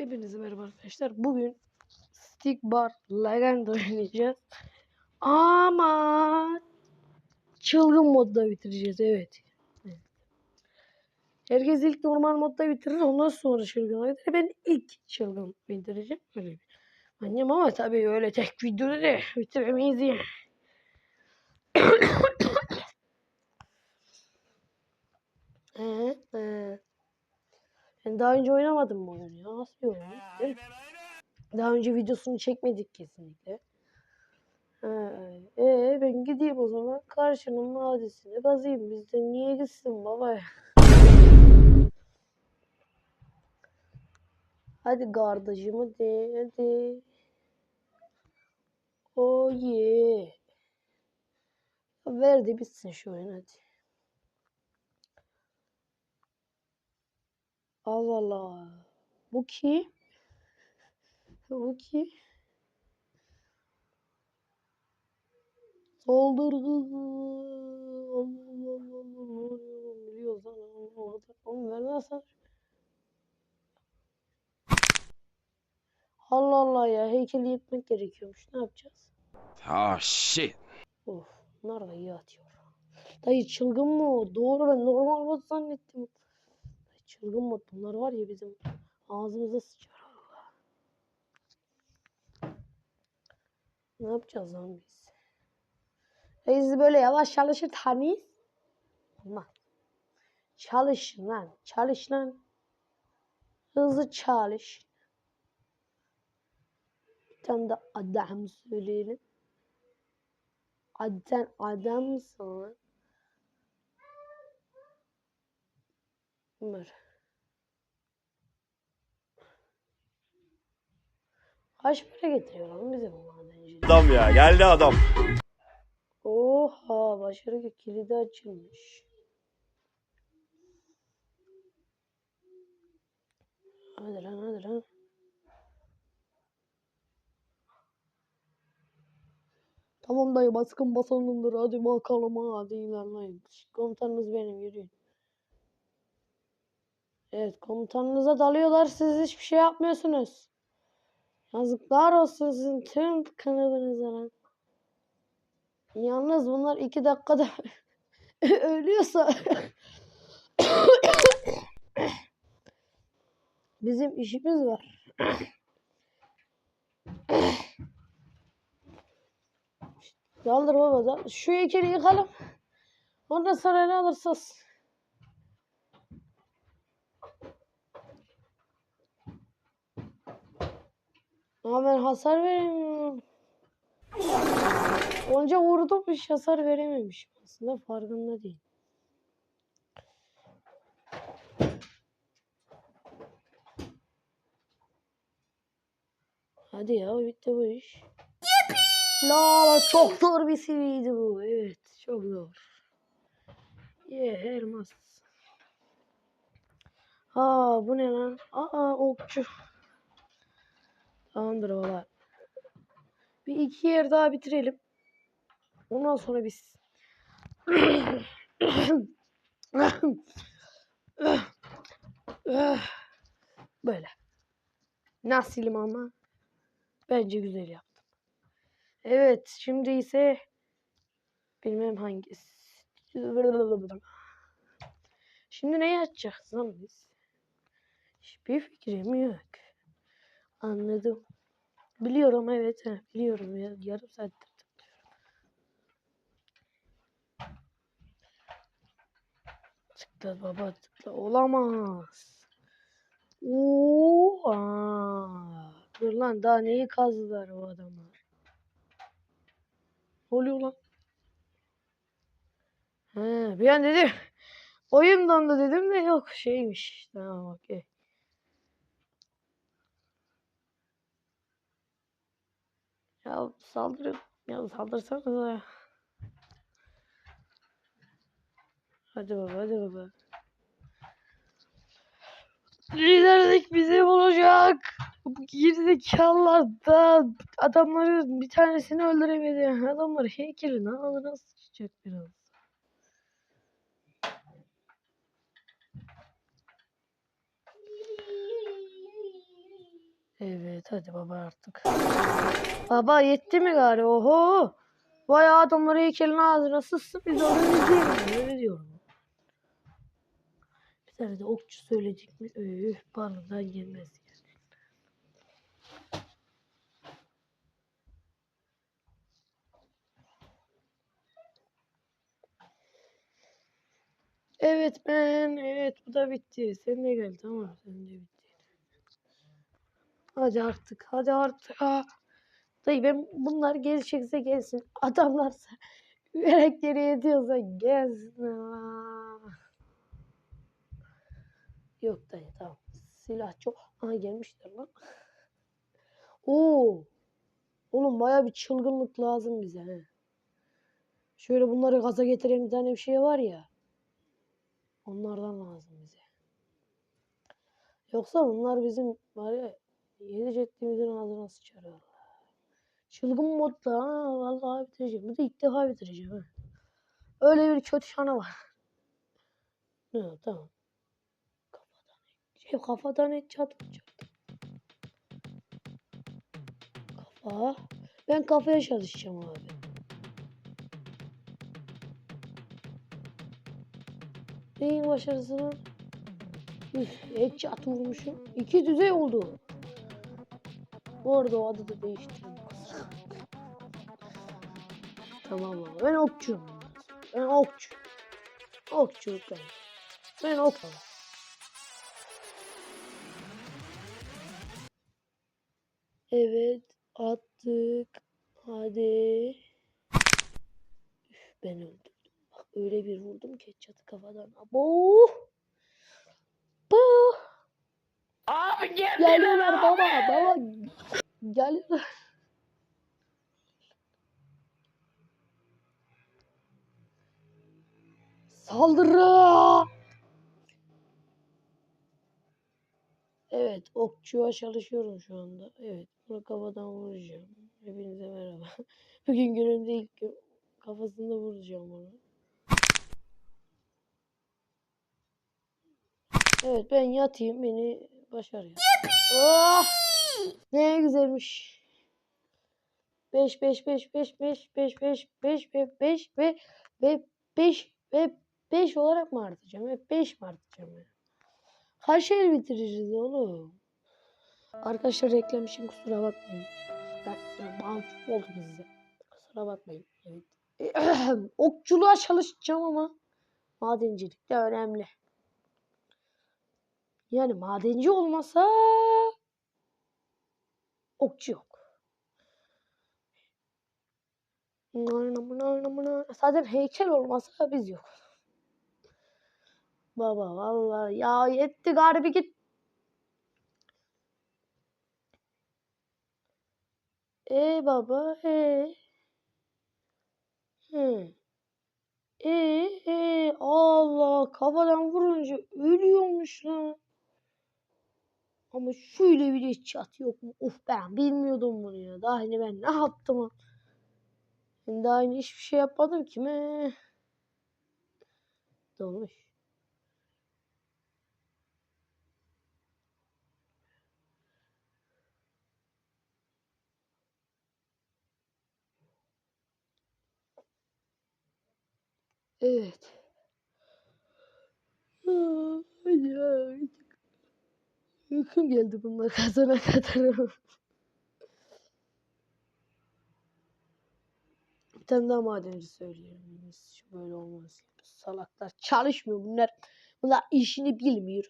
Hepinize merhaba arkadaşlar. Bugün Stick Bar Legend oynayacağız. Ama çılgın modda bitireceğiz. Evet. Herkes ilk normal modda bitirir. Ondan sonra çılgın bitirir. Ben ilk çılgın bitireceğim. Öyle bir manyağım ama tabii öyle tek videoda da bitiremeyiz ya. Ee, ee. Ben daha önce oynamadım bu oyunu. Nasıl bir oyun? Daha önce videosunu çekmedik kesinlikle. Ee, ben gideyim o zaman karşının madesine kazıyım. Bizde niye gitsin baba? Hadi kardeşim hadi hadi. Oh yeah. Ver de bitsin şu oyun hadi. Allah Allah. Bu kim? Bu kim? Saldırı. Allah Allah Allah Allah. Ne oluyor? Biliyoruz lan. Allah Allah. Oğlum ver lan sen. Allah Allah ya. Heykeli yetmek gerekiyormuş. Ne yapacağız? Oh shit. Of. Bunlar da iyi atıyor. Dayı çılgın mı? Doğru ben normal mod zannettim. Çılgın mod. Var ya bizim ağzımıza sıçar. Allah. Ne yapacağız lan biz? Dayı sizi böyle yavaş çalışır tanıyız. Olmaz. Çalışın lan. Çalış lan. Hızlı çalış. Bir tane de adam söyleyelim. Hadi sen adamsın lan. Ömer. Kaç para getiriyor lan bize bu madenci? Adam ya geldi adam. Oha başarı kilidi açılmış. Hadi lan hadi lan. Tamam dayı baskın basanındır hadi bakalım hadi ilerleyin. Komutanınız benim yürüyün. Evet komutanınıza dalıyorlar siz hiçbir şey yapmıyorsunuz. Yazıklar olsun sizin tüm kanadınıza. Yalnız bunlar iki dakikada ölüyorsa bizim işimiz var. Daldır baba da. Şu heykeli yıkalım. Ondan sonra ne alırsınız? Ama ben hasar veremiyorum. Onca vurdum hiç hasar verememişim. Aslında farkında değil. Hadi ya bitti bu iş. La çok zor bir seviydi bu. Evet çok zor. Ye elmas. Ha bu ne lan? Aa okçu. Tamamdır valla. Bir iki yer daha bitirelim. Ondan sonra biz. Böyle. Nasılım ama? Bence güzel yaptım. Evet, şimdi ise bilmem hangisi. Şimdi ne yapacağız lan biz? Hiçbir fikrim yok. Anladım. Biliyorum evet, he, biliyorum ya. Yarım saattir tıklıyorum. Tıkla baba tıkla. Olamaz. Oo, aa. Dur lan daha neyi kazdılar o adamlar? Ne oluyor lan? He, bir an dedim. Oyun dondu dedim de yok şeymiş. Tamam okey. Ya saldırın. Ya saldırsanıza. Hadi baba hadi baba. Liderlik bizim olacak. Bu gerizekalılar da adamların bir tanesini öldüremedi. Adamlar heykelin ağzına sıçacak biraz. Evet hadi baba artık. Baba yetti mi gari? Oho. Vay adamları heykelin ağzına sıçsın biz onu izleyelim. Öyle diyorum. Bir tane de okçu söyledik mi? Üf balından gelmez. Evet ben. Evet bu da bitti. Sen de gel tamam. Sen de bitti. Hadi artık. Hadi artık. Ha. Dayı ben bunlar gelecekse gelsin. Adamlarsa yürek geriye diyorsa gelsin. Aa. Yok dayı tamam. Silah çok. Aha gelmişler lan. Oo. Oğlum baya bir çılgınlık lazım bize. He. Şöyle bunları gaza getiren bir tane bir şey var ya. Onlardan lazım bize. Yoksa bunlar bizim var ya yedi ceddimizin ağzına sıçar valla. Çılgın modda ha vallahi bitireceğim. Bu da ilk defa bitireceğim ha. Öyle bir kötü şanı var. Ne tamam. Kafadan şey kafadan et çatır çatır. Kafa. Ben kafaya çalışacağım abi. Neyin başarısını? Üf, headshot vurmuşum. İki düzey oldu. Bu arada o adı da değiştirdim. tamam abi. Ben okçuyum. Ben okçu. Okçu ben. Ben okçu. Evet attık. Hadi. Üf, ben öldüm. Bak öyle bir vurdum ki çatı kafadan. Abo. Bu. Abi geldi. Geliyorlar baba baba. Geliyorlar. Saldırı. Evet okçuya çalışıyorum şu anda. Evet bunu kafadan vuracağım. Hepinize merhaba. Bugün gününde ilk gün kafasında vuracağım onu. Evet ben yatayım beni başar ya. Oh! Ne güzelmiş. 5 5 5 5 5 5 5 5 ve 5 ve ve 5 ve 5 olarak mı artacağım? Hep 5 mi artacağım ya? Kaç el bitireceğiz oğlum? Arkadaşlar reklam için kusura bakmayın. Ben mahcup oldum size. Kusura bakmayın. Evet. Okçuluğa çalışacağım ama madencilik de önemli. Yani madenci olmasa okçu yok. Zaten heykel olmasa biz yok. Baba vallahi ya yetti garibi git. E baba e. Hı. E e Allah kafadan vurunca ölüyormuş lan. Ama şöyle bir de çat yok mu? Of ben bilmiyordum bunu ya. Daha yeni ben ne yaptım? Ben daha yeni hiçbir şey yapmadım ki mi? Dolmuş. Evet. Hadi. Uykum geldi bunlar kazana kadar. Bir tane daha madenci. Biz Böyle olmaz. Salaklar çalışmıyor bunlar. Bunlar işini bilmiyor.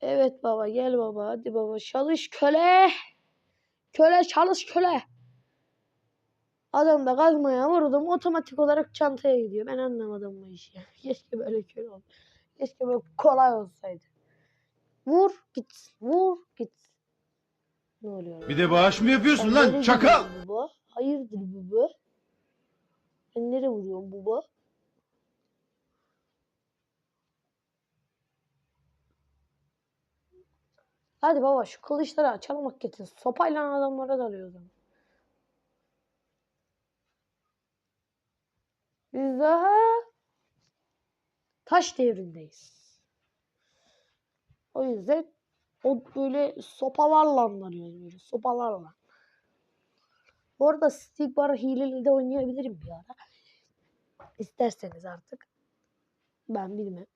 Evet baba gel baba hadi baba çalış köle. Köle çalış köle. Adam da kazmaya vurdum otomatik olarak çantaya gidiyor. Ben anlamadım bu işi. Keşke böyle köle ol. Keşke böyle kolay olsaydı. Vur git. Vur git. Ne oluyor? Bir de bağış mı yapıyorsun Sen lan çakal? Baba? Hayırdır baba? Sen nereye vuruyorsun baba? Hadi baba şu kılıçları açalım hakikaten. Sopayla adamlara dalıyor adam. Biz daha taş devrindeyiz. O yüzden o böyle sopalarla anlanıyoruz böyle sopalarla. Bu arada stick bar hileli de oynayabilirim bir ara. İsterseniz artık. Ben bilmem.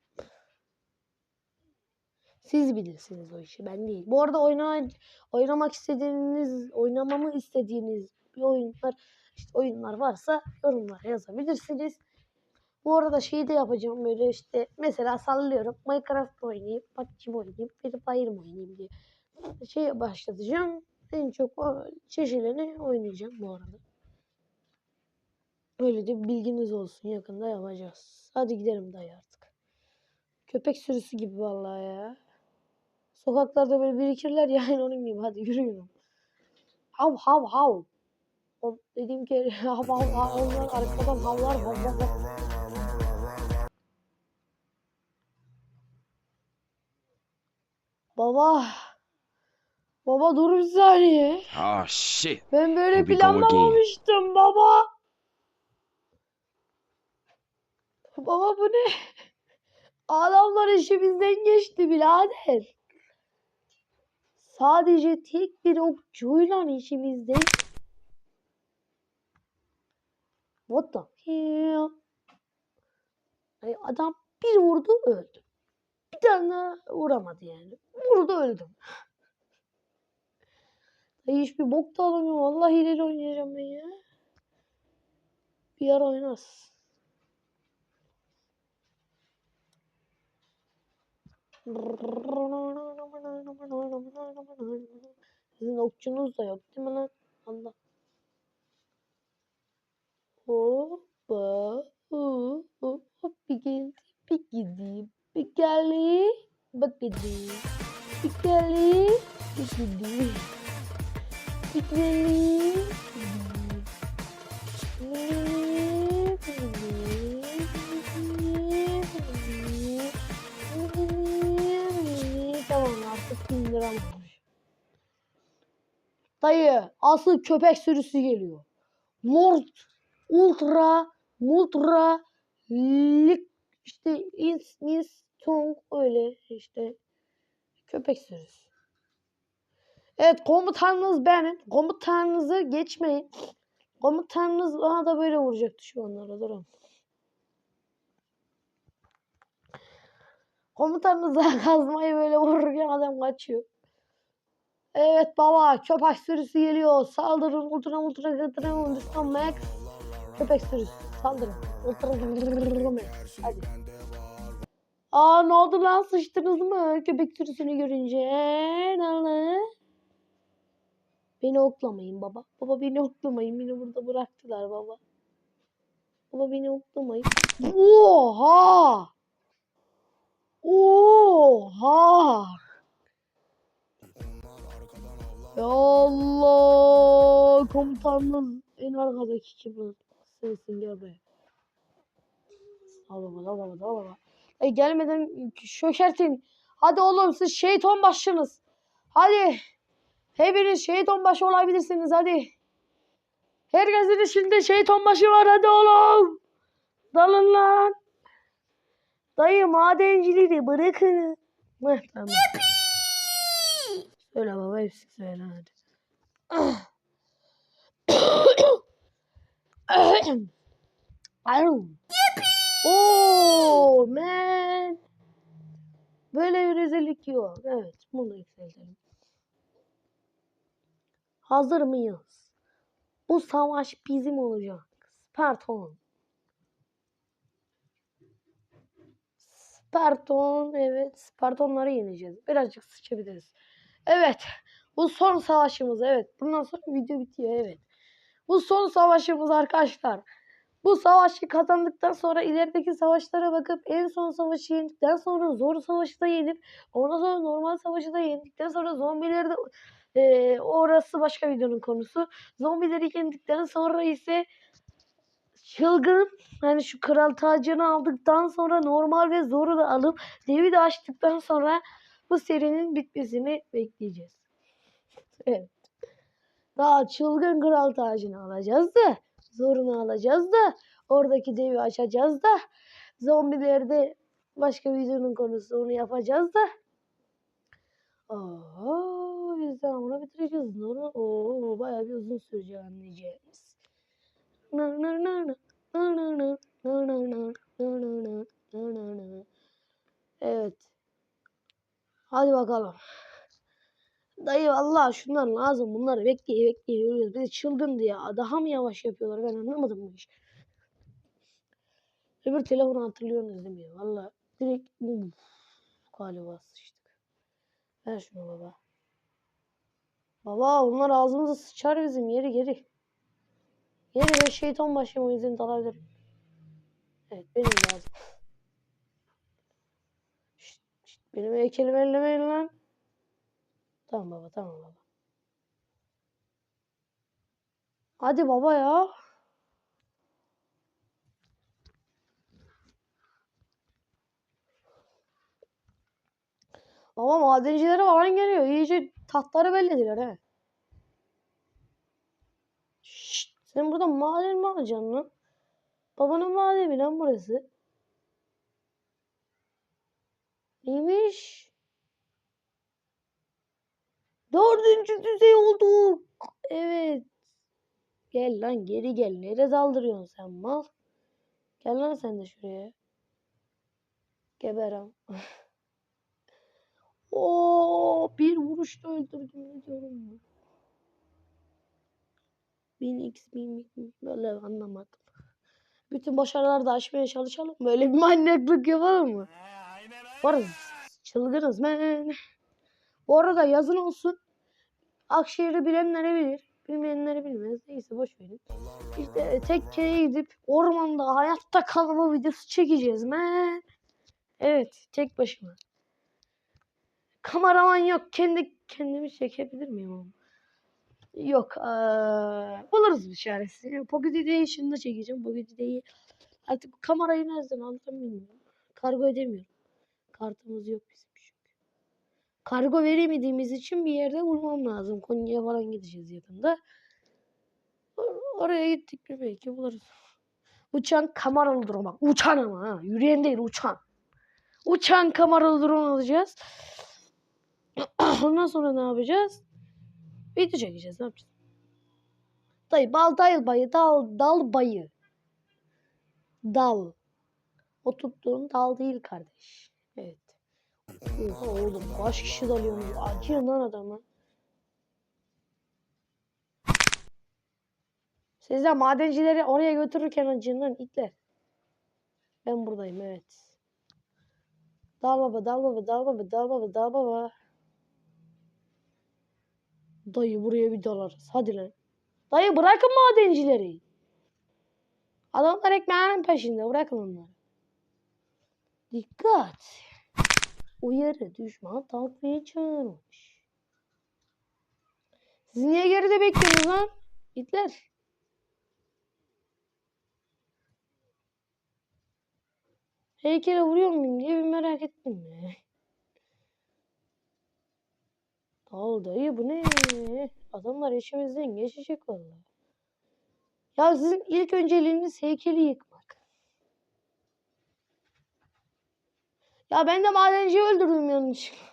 Siz bilirsiniz o işi ben değil. Bu arada oyna, oynamak istediğiniz, oynamamı istediğiniz bir oyunlar, işte oyunlar varsa yorumlara yazabilirsiniz. Bu arada şeyi de yapacağım böyle işte mesela sallıyorum Minecraft oynayayım, PUBG oynayayım, Free Fire oynayayım diye şey başlatacağım. En çok o çeşitlerini oynayacağım bu arada. Öyle de bilginiz olsun yakında yapacağız. Hadi gidelim dayı artık. Köpek sürüsü gibi vallahi ya. Sokaklarda böyle birikirler yani onun gibi. Hadi yürüyün. Hav hav hav. O dediğim ki hav hav hav onlar arkadan havlar hav hav hav. Baba. Baba dur bir saniye. Oh shit. Ben böyle planlamamıştım baba. Baba bu ne? Adamlar işimizden geçti birader. Sadece tek bir okçuyla işimizden. What the hell? Adam bir vurdu öldü. Tane vuramadı yani. Vurdu öldüm. Ay hiçbir bok da alamıyorum. Vallahi ileri oynayacağım ben ya. Bir ara oynarız. Sizin okçunuz da yok değil mi lan? Allah. Hoppa. Hop, hop, hop. Bir geldi. Bir gideyim. Bir. Bak gideyim. Bir geldi. Bir gideyim. Gitmeli. Tamam artık olmuş. Dayı asıl köpek sürüsü geliyor. Lord Ultra Multra Lik işte ins ins tongue öyle işte köpek sürüsü. Evet komutanınız benim. Komutanınızı geçmeyin. Komutanınız bana da böyle vuracaktı şu anlara durun. Komutanınıza kazmayı böyle vururken adam kaçıyor. Evet baba köpek sürüsü geliyor. Saldırın ultra ultra ultra ultra max. Köpek sürüsü saldırın. Ultra ultra max. Hadi. Aa ne oldu lan sıçtınız mı köpek sürüsünü görünce? Ee, oldu? Beni oklamayın baba. Baba beni oklamayın. Beni burada bıraktılar baba. Baba beni oklamayın. Oha! Oha! Ya Allah! Komutanınız en arkadaki kim? Sensin gel buraya. Al baba, al baba, al baba. E, gelmeden şökertin. Hadi oğlum siz şeytan başınız. Hadi. Hepiniz şeytan başı olabilirsiniz hadi. Herkesin içinde şeytan başı var hadi oğlum. Dalın lan. Dayı madenciliği bırakın. Heh, tamam. Söyle baba hepsi söyle hadi. Au. Oh man. Böyle bir rezillik yok. Evet bunu yükseltelim. Hazır mıyız? Bu savaş bizim olacak. Sparton. Sparton evet Spartonları yeneceğiz. Birazcık sıçabiliriz. Evet. Bu son savaşımız evet. Bundan sonra video bitiyor evet. Bu son savaşımız arkadaşlar. Bu savaşı kazandıktan sonra ilerideki savaşlara bakıp en son savaşı yendikten sonra zor savaşı da yenip ondan sonra normal savaşı da yendikten sonra zombileri de eee, orası başka videonun konusu. Zombileri yendikten sonra ise çılgın hani şu kral tacını aldıktan sonra normal ve zoru da alıp devi de açtıktan sonra bu serinin bitmesini bekleyeceğiz. Evet. Daha çılgın kral tacını alacağız da zorunu alacağız da oradaki devi açacağız da zombileri de başka videonun konusu onu yapacağız da Oo, biz de bunu bitireceğiz. Nuru. Oo, bayağı bir uzun sürecek anlayacağımız. Evet. Hadi bakalım. Dayı Allah şunlar lazım. Bunları bekleye bekleye yürüyoruz. De çılgındı ya. Daha mı yavaş yapıyorlar? Ben anlamadım bu işi. Öbür telefonu hatırlıyorsunuz değil mi? Valla direkt uf, galiba sıçtık. Ver şunu baba. Baba onlar ağzımıza sıçar bizim. Yeri geri. Yeri ben şeytan başıyım o yüzden dalabilirim. Evet benim lazım. Şşt, şşt, benim heykelimi ellemeyin lan. Tamam baba tamam baba. Hadi baba ya. Baba madencilere falan geliyor. İyice tahtları bellediler he. Şşt, sen burada maden mi alacaksın lan? Babanın madeni lan burası. Neymiş? Dördüncü düzey olduk. Evet. Gel lan geri gel. Nereye saldırıyorsun sen mal? Gel lan sen de şuraya. Geberam. Oo, bir vuruşta öldürdüm ne diyorum ben. 1000x 1000 böyle anlamadım. Bütün başarıları da aşmaya çalışalım. Böyle bir manyaklık yapalım mı? Varız. Çılgınız men. Bu arada yazın olsun. Akşehir'i bilenlere bilir. Bilmeyenlere bilmez. Neyse boş verin. İşte tekkeye gidip ormanda hayatta kalma videosu çekeceğiz men. Evet tek başıma. Kameraman yok. Kendi kendimi çekebilir miyim ama? Yok. eee, buluruz bir çaresini. Pocket Edition'da çekeceğim. Pocket Edition'ı artık kamerayı nereden aldım bilmiyorum. Kargo edemiyorum. Kartımız yok bizim. Kargo veremediğimiz için bir yerde bulmam lazım. Konya'ya falan gideceğiz yakında. Or- Oraya gittik mi belki buluruz. Uçan kameralı drone bak. Uçan ama ha. Yürüyen değil uçan. Uçan kameralı drone alacağız. Ondan sonra ne yapacağız? Video çekeceğiz. Ne yapacağız? Dayı bal dayı bayı dal dal bayı. Dal. O tuttuğun dal değil kardeş. Oha oğlum kaç kişi dalıyormuş. Acıyor lan adamı. Siz de madencileri oraya götürürken acıyın itler. Ben buradayım evet. Dal baba dal baba dal baba dal baba dal baba. Dayı buraya bir dalarız. Hadi lan. Dayı bırakın madencileri. Adamlar ekmeğinin peşinde. Bırakın onları. Dikkat. Uyarı düşman takviye çağırmış. Siz niye geride bekliyorsunuz lan? Hitler. Heykele vuruyor muyum diye bir merak ettim ya. Dal dayı bu ne? Adamlar işimizden geçecek vallahi. Ya sizin ilk önceliğiniz heykeli yıkmak. Ya ben de madenciyi öldürdüm yanlışlıkla.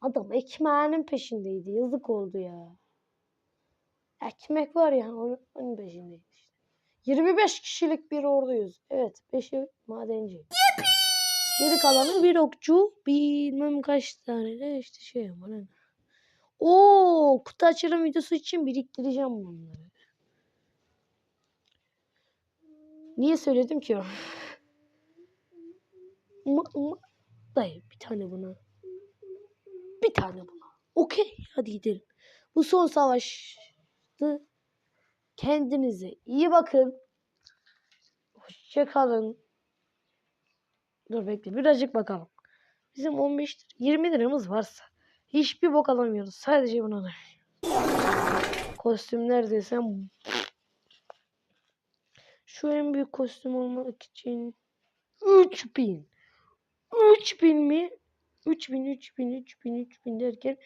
Adam ekmeğinin peşindeydi. Yazık oldu ya. Ekmek var ya onun, peşindeydi işte. 25 kişilik bir orduyuz. Evet 5'i madenci. Geri kalanı bir okçu, bilmem kaç tane de işte şey bana. Oo, kutu açılım videosu için biriktireceğim bunları. Niye söyledim ki? Ma- ma- Dayı bir tane buna. Bir tane buna. Okey hadi gidelim. Bu son savaştı. Kendinize iyi bakın. Hoşçakalın. Dur bekle birazcık bakalım. Bizim 15 lira, 20 liramız varsa hiçbir bok alamıyoruz. Sadece bunu alıyoruz. Kostümler desem şu en büyük kostüm olmak için 3000 3000 mi? 3000 3000 3000 3000 derken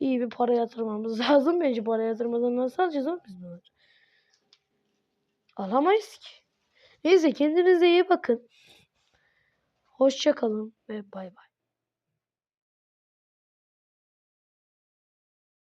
iyi bir para yatırmamız lazım. Bence para yatırmadan nasıl alacağız oğlum biz bunları? Alamayız ki. Neyse kendinize iyi bakın. Hoşça kalın ve bay bay.